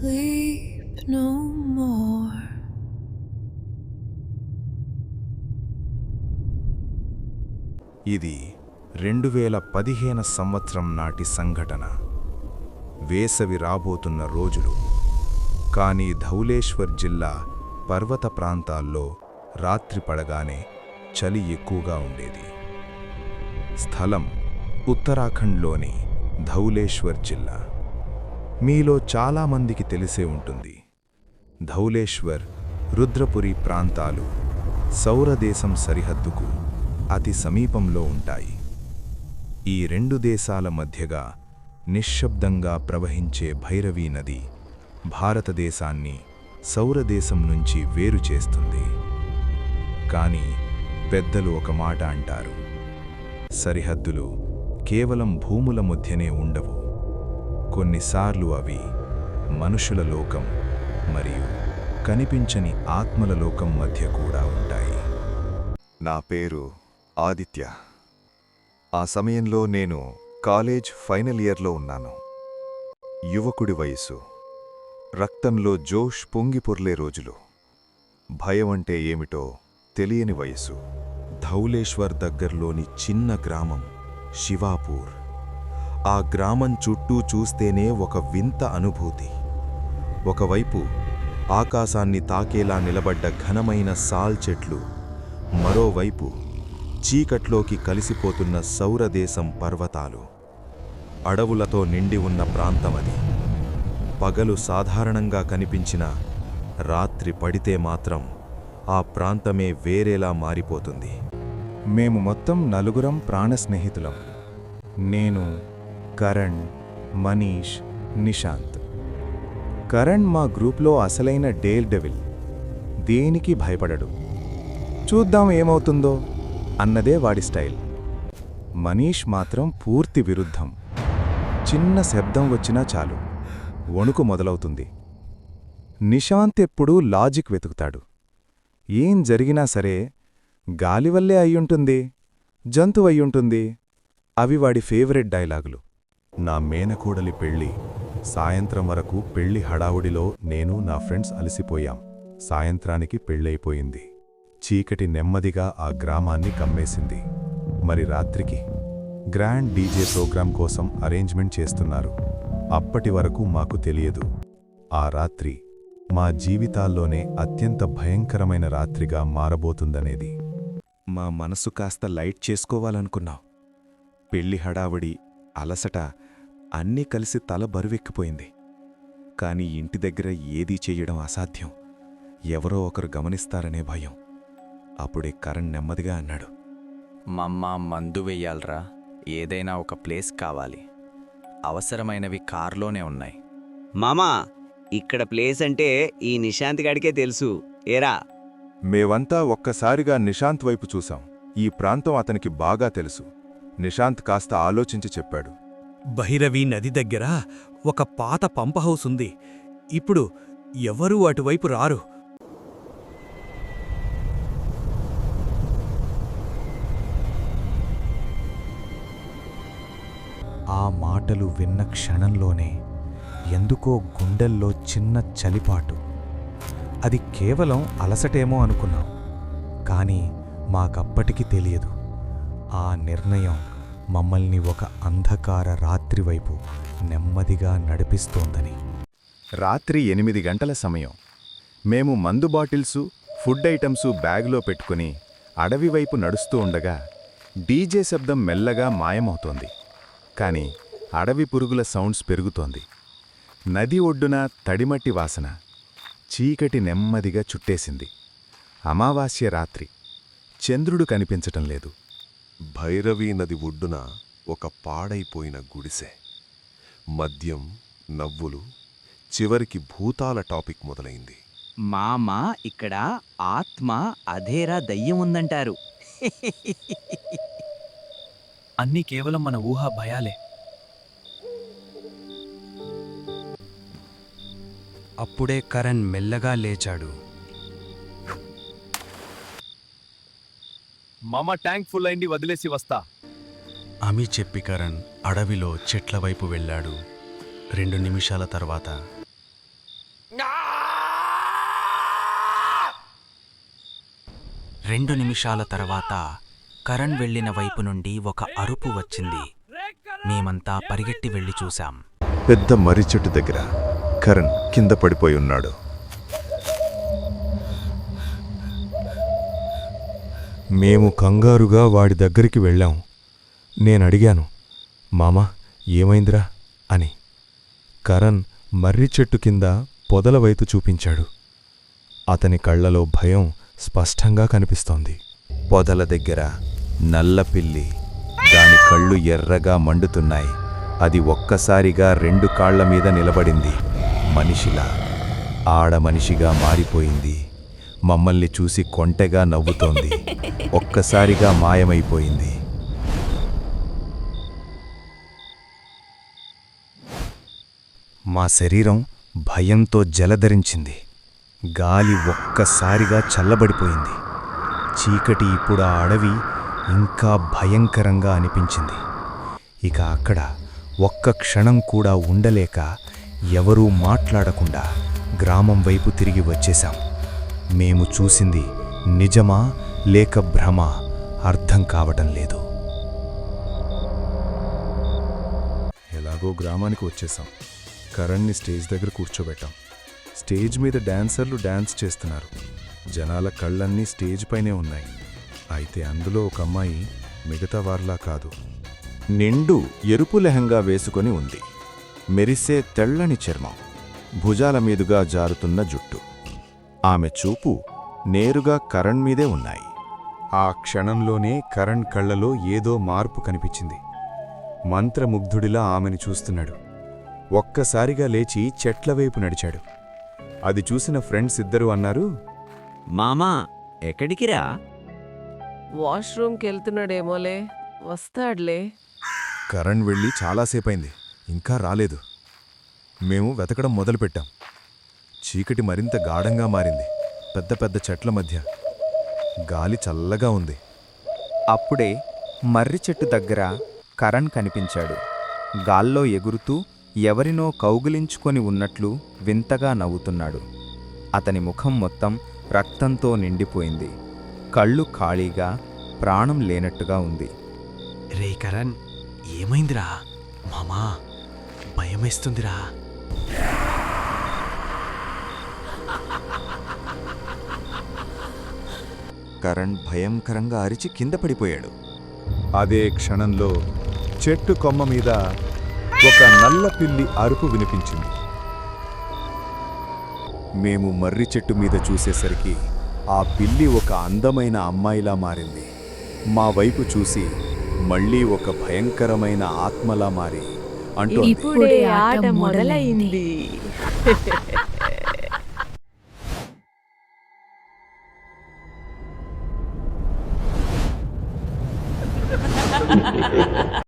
sleep no more. ఇది రెండు వేల పదిహేను సంవత్సరం నాటి సంఘటన. వేసవి రాబోతున్న రోజులు. కానీ ధౌలేశ్వర్ జిల్లా పర్వత ప్రాంతాల్లో రాత్రి పడగానే చలి ఎక్కువగా ఉండేది. స్థలం ఉత్తరాఖండ్లోని ధౌలేశ్వర్ జిల్లా. మీలో చాలామందికి తెలిసే ఉంటుంది. ధౌలేశ్వర్ రుద్రపురి ప్రాంతాలు సౌరదేశం సరిహద్దుకు అతి సమీపంలో ఉంటాయి. ఈ రెండు దేశాల మధ్యగా నిశ్శబ్దంగా ప్రవహించే భైరవీ నది భారతదేశాన్ని సౌరదేశం నుంచి వేరు చేస్తుంది. కానీ పెద్దలు ఒక మాట అంటారు సరిహద్దులు కేవలం భూముల మధ్యనే ఉండవు. కొన్నిసార్లు అవి మనుషుల లోకం మరియు కనిపించని ఆత్మల లోకం మధ్య కూడా ఉంటాయి. నా పేరు ఆదిత్య. ఆ సమయంలో నేను కాలేజ్ ఫైనల్ ఇయర్లో ఉన్నాను. యువకుడి వయసు రక్తంలో జోష్ పొంగిపొర్లే రోజులు. భయం అంటే ఏమిటో తెలియని వయసు ధౌలేశ్వర్ దగ్గర్లోని చిన్న గ్రామం శివాపూర్. ఆ గ్రామం చుట్టూ చూస్తేనే ఒక వింత అనుభూతి. ఒకవైపు ఆకాశాన్ని తాకేలా నిలబడ్డ ఘనమైన సాల్ చెట్లు మరోవైపు చీకట్లోకి కలిసిపోతున్న సౌరదేశం పర్వతాలు. అడవులతో నిండి ఉన్న ప్రాంతమది. పగలు సాధారణంగా కనిపించిన రాత్రి పడితే మాత్రం ఆ ప్రాంతమే వేరేలా మారిపోతుంది. మేము మొత్తం నలుగురం ప్రాణ స్నేహితులం నేను కరణ్ మనీష్ నిశాంత్. కరణ్ మా గ్రూప్లో అసలైన డేల్ డెవిల్. దేనికి భయపడడు. చూద్దాం ఏమవుతుందో అన్నదే వాడి స్టైల్. మనీష్ మాత్రం పూర్తి విరుద్ధం. చిన్న శబ్దం వచ్చినా చాలు. వణుకు మొదలవుతుంది. నిశాంత్ ఎప్పుడూ లాజిక్ వెతుకుతాడు. ఏం జరిగినా సరే గాలివల్లే అయ్యుంటుంది జంతువయ్యుంటుంది అవి వాడి ఫేవరెట్ డైలాగులు. నా మేనకోడలి పెళ్ళి. సాయంత్రం వరకు పెళ్ళి హడావుడిలో నేను నా ఫ్రెండ్స్ అలసిపోయాం. సాయంత్రానికి పెళ్ళైపోయింది చీకటి నెమ్మదిగా ఆ గ్రామాన్ని కమ్మేసింది. మరి రాత్రికి? గ్రాండ్ డీజే ప్రోగ్రాం కోసం అరేంజ్మెంట్ చేస్తున్నారు. అప్పటి వరకు మాకు తెలియదు. ఆ రాత్రి మా జీవితాల్లోనే అత్యంత భయంకరమైన రాత్రిగా మారబోతుందనేది. మా మనసు కాస్త లైట్ చేసుకోవాలనుకున్నాం. పెళ్ళి హడావుడి అలసట అన్నీ కలిసి తల బరువెక్కిపోయింది. కాని ఇంటి దగ్గర ఏదీ చెయ్యడం అసాధ్యం. ఎవరో ఒకరు గమనిస్తారనే భయం. అప్పుడే కరణ్ నెమ్మదిగా అన్నాడు. మమ్మ మందు వెయ్యాలరా ఏదైనా ఒక ప్లేస్ కావాలి. అవసరమైనవి కార్లోనే ఉన్నాయి. మామా ఇక్కడ ప్లేస్ అంటే ఈ నిశాంత్ గడికే తెలుసు. ఏరా? మేవంతా ఒక్కసారిగా నిశాంత్ వైపు చూశాం. ఈ ప్రాంతం అతనికి బాగా తెలుసు. నిశాంత్ కాస్త ఆలోచించి చెప్పాడు. భైరవి నది దగ్గర ఒక పాత పంప్ హౌస్ ఉంది. ఇప్పుడు ఎవరూ అటువైపు రారు? ఆ మాటలు విన్న క్షణంలోనే ఎందుకో గుండెల్లో చిన్న చలిపాటు. అది కేవలం అలసటేమో అనుకున్నాం కానీ మాకప్పటికి తెలియదు. ఆ నిర్ణయం మమ్మల్ని ఒక అంధకార రాత్రి వైపు నెమ్మదిగా నడిపిస్తోందని. రాత్రి ఎనిమిది గంటల సమయం. మేము మందు బాటిల్సు ఫుడ్ ఐటమ్సు బ్యాగ్లో పెట్టుకుని అడవి వైపు నడుస్తూ ఉండగా డీజే శబ్దం మెల్లగా మాయమవుతోంది. కానీ అడవి పురుగుల సౌండ్స్ పెరుగుతోంది. నది ఒడ్డున తడిమట్టి వాసన చీకటి నెమ్మదిగా చుట్టేసింది. అమావాస్య రాత్రి. చంద్రుడు కనిపించటం లేదు. భైరవీ నది ఒడ్డున ఒక పాడైపోయిన గుడిసె. మద్యం నవ్వులు చివరికి భూతాల టాపిక్ మొదలైంది. మామ ఇక్కడ ఆత్మ అధేరా దయ్యం ఉందంటారు. అన్నీ కేవలం మన ఊహ భయాలే. అప్పుడే కరణ్ మెల్లగా లేచాడు. మామ ట్యాంక్ ఫుల్ అయింది వదిలేసి వస్తా. అమి చెప్పి కరణ్ అడవిలో చెట్ల వైపు వెళ్ళాడు. రెండు నిమిషాల తర్వాత రెండు నిమిషాల తర్వాత కరణ్ వెళ్ళిన వైపు నుండి ఒక అరుపు వచ్చింది. మేమంతా పరిగెట్టి వెళ్ళి చూశాం. పెద్ద మర్రి చెట్టు దగ్గర కరణ్ కింద పడిపోయి ఉన్నాడు. మేము కంగారుగా వాడి దగ్గరికి వెళ్ళాం. నేనడిగాను మామా ఏమైందిరా? అని. కరణ్ మర్రి చెట్టు కింద పొదల వైపు చూపించాడు. అతని కళ్ళలో భయం స్పష్టంగా కనిపిస్తోంది. పొదల దగ్గర నల్ల పిల్లి దాని కళ్ళు ఎర్రగా మండుతున్నాయి. అది ఒక్కసారిగా రెండు కాళ్ళ మీద నిలబడింది. మనిషిలా ఆడ మనిషిగా మారిపోయింది. మమ్మల్ని చూసి కొంటెగా నవ్వుతోంది. ఒక్కసారిగా మాయమైపోయింది. మా శరీరం భయంతో జలధరించింది. గాలి ఒక్కసారిగా చల్లబడిపోయింది. చీకటి ఇప్పుడు ఆ అడవి ఇంకా భయంకరంగా అనిపించింది. ఇక అక్కడ ఒక్క క్షణం కూడా ఉండలేక ఎవరూ మాట్లాడకుండా గ్రామం వైపు తిరిగి వచ్చేశాం. మేము చూసింది నిజమా లేక భ్రమ? అర్థం కావటం లేదు. ఎలాగో గ్రామానికి వచ్చేసాం. కరణ్ని స్టేజ్ దగ్గర కూర్చోబెట్టాం. స్టేజ్ మీద డాన్సర్లు డాన్స్ చేస్తున్నారు. జనాల కళ్ళన్నీ స్టేజ్ పైనే ఉన్నాయి. అయితే అందులో ఒక అమ్మాయి మిగతా వారిలా కాదు. నిండు ఎరుపు లెహంగా వేసుకొని ఉంది. మెరిసే తెల్లని చర్మం. భుజాల మీదుగా జారుతున్న జుట్టు. ఆమె చూపు నేరుగా కరణ్ మీదే ఉన్నాయి. ఆ క్షణంలోనే కరణ్ కళ్ళలో ఏదో మార్పు కనిపించింది. మంత్రముగ్ధుడిలా ఆమెను చూస్తున్నాడు. ఒక్కసారిగా లేచి చెట్ల వైపు నడిచాడు. అది చూసిన ఫ్రెండ్స్ ఇద్దరూ అన్నారు మామా ఎక్కడికిరా? వాష్రూమ్కి వెళ్తున్నాడేమోలే వస్తాడులే. కరణ్ వెళ్ళి చాలాసేపైంది ఇంకా రాలేదు. మేము వెతకడం మొదలుపెట్టాం. చీకటి మరింత గాఢంగా మారింది. పెద్ద పెద్ద చెట్ల మధ్య. గాలి చల్లగా ఉంది. అప్పుడే మర్రి చెట్టు దగ్గర కరణ్ కనిపించాడు. గాల్లో ఎగురుతూ ఎవరినో కౌగిలించుకొని ఉన్నట్లు వింతగా నవ్వుతున్నాడు. అతని ముఖం మొత్తం రక్తంతో నిండిపోయింది. కళ్ళు ఖాళీగా ప్రాణం లేనట్టుగా ఉంది. రే కరణ్ ఏమైందిరా? మామా భయమేస్తుందిరా. కరణ్ భయంకరంగా అరిచి కింద పడిపోయాడు. అదే క్షణంలో చెట్టు కొమ్మ మీద ఒక నల్ల పిల్లి అరుపు వినిపించింది. మేము మర్రి చెట్టు మీద చూసేసరికి ఆ పిల్లి ఒక అందమైన అమ్మాయిలా మారింది. మా వైపు చూసి మళ్ళీ ఒక భయంకరమైన ఆత్మలా మారి అంటూ ఇప్పుడే ఆట మొదలైంది.